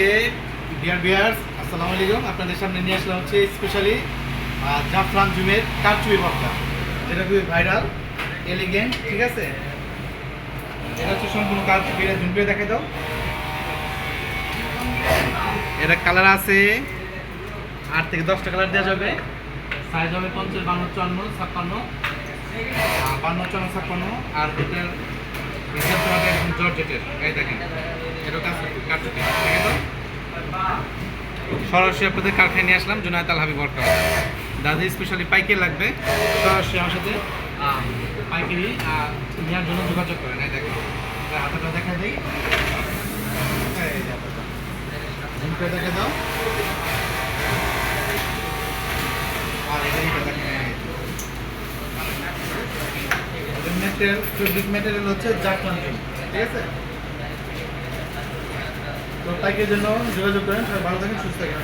আজকে ডিয়ার বিয়ার্স আসসালামু আলাইকুম। আপনাদের সামনে নিয়ে আসলাম হচ্ছে স্পেশালি জাফরান জুমের কারচুই ভর্তা, যেটা খুবই ভাইরাল এলিগেন্ট ঠিক আছে? এটা হচ্ছে সম্পূর্ণ কারচুপি, এটা ঝুমকে দেখে দাও। এটা কালার আছে আট থেকে দশটা কালার দেওয়া যাবে। সাইজ হবে পঞ্চাশ, বান্ন, চুয়ান্ন, ছাপ্পান্ন। বান্ন, চুয়ান্ন, ছাপ্পান্ন। আর এটার জর্জেটের। এই দেখেন, এটা কাজ কারচুপি। সরাসরি আপনাদের কারখানায় নিয়ে আসলাম, জুনায়দ আল হাবিব বরকা দাদি স্পেশালি পাইকারি লাগবে। সরাসরি আমার সাথে পাইকারি নেওয়ার জন্য যোগাযোগ করেন। এই দেখেন হাতাটা দেখা দিই। দেখে দাও। আর এটা দেখেন মেটেরিয়াল হচ্ছে জাফরান ঠিক আছে? তো পাইকের জন্য যোগাযোগ করেন ভালো থাকেন সুস্থ থাকেন।